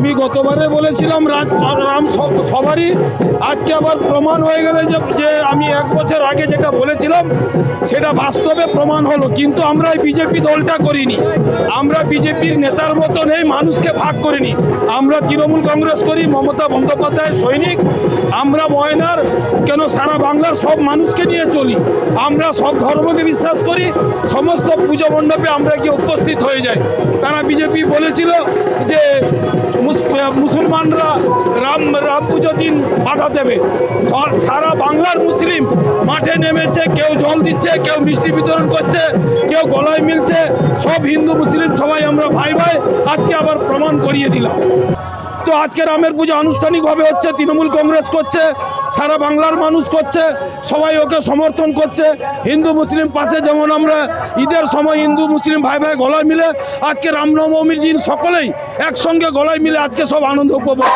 আমি গতবারে বলেছিলাম রাম সবারই আজকে আবার প্রমাণ হয়ে গেলে যে আমি এক বছর আগে যেটা বলেছিলাম, সেটা বাস্তবে প্রমাণ হলো। কিন্তু আমরা বিজেপি দলটা করিনি। আমরা বিজেপির নেতার মতো নেই মানুষকে ভাগ করিনি। আমরা তৃণমূল কংগ্রেস করি, মমতা বন্দ্যোপাধ্যায় সৈনিক। আমরা ময়নার, কেন সারা বাংলার সব মানুষকে নিয়ে চলি। আমরা সব ধর্মকে বিশ্বাস করি, সমস্ত পুজো মণ্ডপে আমরা গিয়ে উপস্থিত হয়ে যাই। তারা বিজেপি বলেছিল যে মুসলমানরা রাম রাম পুজো দিন বাধা দেবে। সারা বাংলার মুসলিম মাঠে নেমেছে, কেউ জল দিচ্ছে, কেউ মিষ্টি বিতরণ করছে, কেউ গলায় মিলছে। সব হিন্দু, মুসলিম সবাই আমরা ভাই ভাই আজকে আবার প্রমাণ করিয়ে দিলাম। তো আজকে রামের পূজা আনুষ্ঠানিকভাবে হচ্ছে, তৃণমূল কংগ্রেস করছে, সারা বাংলার মানুষ করছে, সবাই ওকে সমর্থন করছে। হিন্দু মুসলিম পাশে যেমন আমরা, ঈদের সময় হিন্দু মুসলিম ভাই ভাই গলায় মিলে আজকে রামনবমীর দিন সকলেই একসঙ্গে গলায় মিলে আজকে সব আনন্দ উপভোগ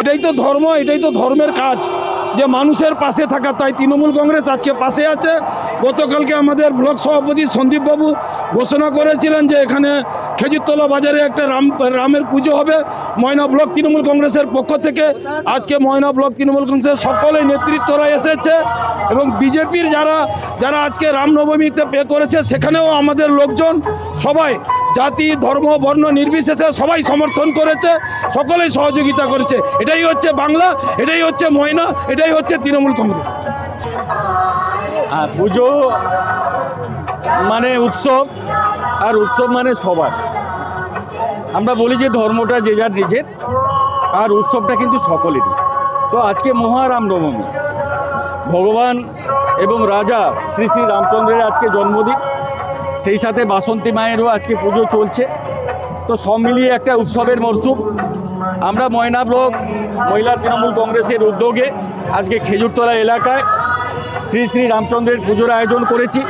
এটাই তো ধর্ম, এটাই তো ধর্মের কাজ, যে মানুষের পাশে থাকা, তাই তৃণমূল কংগ্রেস আজকে পাশে আছে। গতকালকে আমাদের ব্লক সভাপতি সন্দীপবাবু ঘোষণা করেছিলেন যে এখানে খেজুরতলা বাজারে একটা রাম, রামের পুজো হবে। ময়না ব্লক তৃণমূল কংগ্রেসের পক্ষ থেকে। আজকে ময়না ব্লক তৃণমূল কংগ্রেসের সকলেই নেতৃত্বরা এসেছে এবং বিজেপির যারা যারা আজকে রামনবমীতে পে করেছে, সেখানেও আমাদের লোকজন সবাই, জাতি, ধর্ম, বর্ণ নির্বিশেষে সবাই সমর্থন করেছে, সকলেই সহযোগিতা করেছে। এটাই হচ্ছে বাংলা, এটাই হচ্ছে ময়না, এটাই হচ্ছে তৃণমূল কংগ্রেস। পুজো মানে উৎসব আর উৎসব মানে সবার। আমরা বলি যে ধর্মটা যে যার নিজের, আর উৎসবটা কিন্তু সকলেরই। তো আজকে মহারাম নবমী। ভগবান এবং রাজা শ্রী শ্রী রামচন্দ্রের আজকে জন্মদিন। সেই সাথে বাসন্তী মায়েরও আজকে পুজো চলছে। তো সব মিলিয়ে একটা উৎসবের মরশুম। আমরা ময়না ব্লক, মহিলা তৃণমূল কংগ্রেসের উদ্যোগে আজকে খেজুরতলা এলাকায় শ্রী শ্রী রামচন্দ্রের পুজোর আয়োজন করেছি।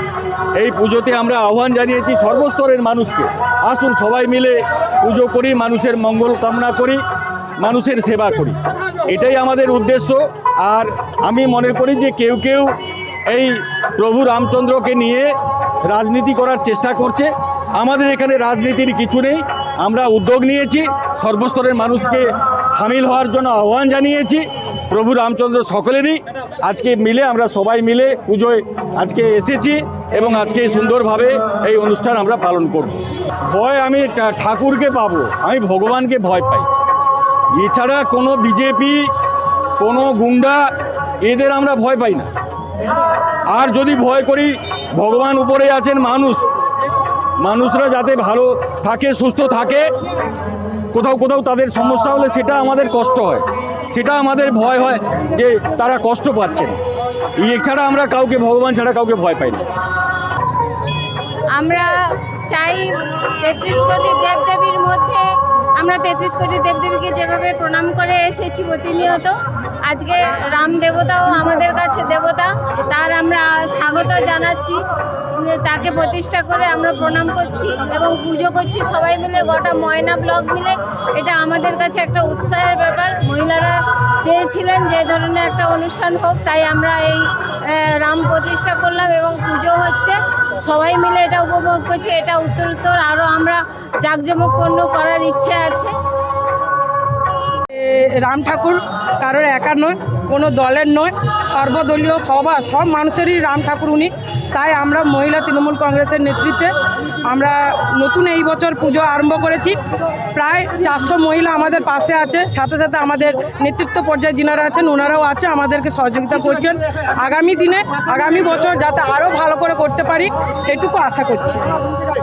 এই পুজোতে আমরা আহ্বান জানিয়েছি সর্বস্তরের মানুষকে। আসুন সবাই মিলে পুজো করি, মানুষের মঙ্গল কামনা করি, মানুষের সেবা করি। এটাই আমাদের উদ্দেশ্য। আর আমি মনে করি যে কেউ কেউ এই প্রভু রামচন্দ্রকে নিয়ে রাজনীতি করার চেষ্টা করছে। আমাদের এখানে রাজনীতির কিছু নেই। আমরা উদ্যোগ নিয়েছি, সর্বস্তরের মানুষকে সামিল হওয়ার জন্য আহ্বান জানিয়েছি। প্রভু রামচন্দ্র সকলেরই আজকে মিলে আমরা সবাই মিলে পুজোয় আজকে এসেছি এবং আজকে সুন্দরভাবে এই অনুষ্ঠান আমরা পালন করব। ভয় আমি ঠাকুরকে পাবো, আমি ভগবানকে ভয় পাই। এছাড়া কোনো বিজেপি, কোনো গুন্ডা এদের আমরা ভয় পাই না। আর যদি ভয় করি, ভগবান উপরে আছেন মানুষ। মানুষরা যাতে ভালো থাকে, সুস্থ থাকে, কোথাও কোথাও তাদের সমস্যা হলে সেটা আমাদের কষ্ট হয়। সেটা আমাদের ভয় হয় যে তারা কষ্ট পাচ্ছেন এছাড়া আমরা কাউকে, ভগবান ছাড়া কাউকে ভয় পাই না। আমরা চাই তেত্রিশ কোটি দেবদেবীর মধ্যে, আমরা তেত্রিশ কোটি দেবদেবীকে যেভাবে প্রণাম করে এসেছি প্রতিনিয়ত, আজকে রাম দেবতাও আমাদের কাছে দেবতা, তার আমরা স্বাগত জানাচ্ছি, তাকে প্রতিষ্ঠা করে আমরা প্রণাম করছি এবং পুজো করছি সবাই মিলে, গোটা ময়না ব্লক মিলে। এটা আমাদের কাছে একটা উৎসাহের ব্যাপার, মহিলারা চেয়েছিলেন যে ধরনের একটা অনুষ্ঠান হোক, তাই আমরা এই রাম প্রতিষ্ঠা করলাম এবং পুজো হচ্ছে। সবাই মিলে এটা উপভোগ করছি, এটা উত্তর উত্তর আরও আমরা জাঁকজমকপূর্ণ করার ইচ্ছে আছে। রাম ঠাকুর কারোর একা নয়। কোনো দলের নয়, সর্বদলীয় সবার সব মানুষেরই রাম ঠাকুর উনি। তাই আমরা মহিলা তৃণমূল কংগ্রেসের নেতৃত্বে আমরা নতুন এই বছর পুজো আরম্ভ করেছি। প্রায় চারশো মহিলা আমাদের পাশে আছে, সাথে সাথে আমাদের নেতৃত্ব পর্যায়ে যিনারা আছেন, ওনারাও আছে, আমাদেরকে সহযোগিতা করছেন। আগামী দিনে, আগামী বছর যাতে আরও ভালো করে করতে পারি, এটুকু আশা করছি।